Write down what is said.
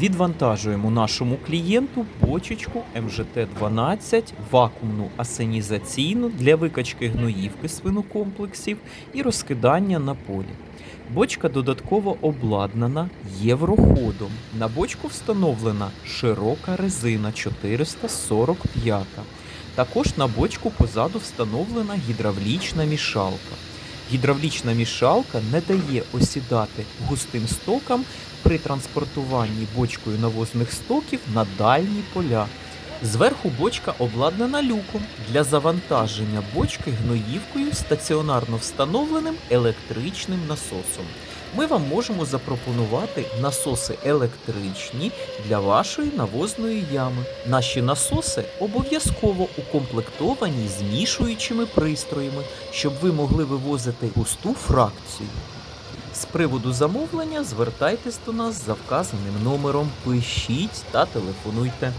Відвантажуємо нашому клієнту бочечку МЖТ-12 вакуумну асенізаційну для викачки гноївки свинокомплексів і розкидання на полі. Бочка додатково обладнана євроходом. На бочку встановлена широка резина 445. Також на бочку позаду встановлена гідравлічна мішалка. Гідравлічна мішалка не дає осідати густим стокам при транспортуванні бочкою навозних стоків на дальні поля. Зверху бочка обладнана люком для завантаження бочки гноївкою стаціонарно встановленим електричним насосом. Ми вам можемо запропонувати насоси електричні для вашої навозної ями. Наші насоси обов'язково укомплектовані змішуючими пристроями, щоб ви могли вивозити густу фракцію. З приводу замовлення звертайтесь до нас за вказаним номером, пишіть та телефонуйте.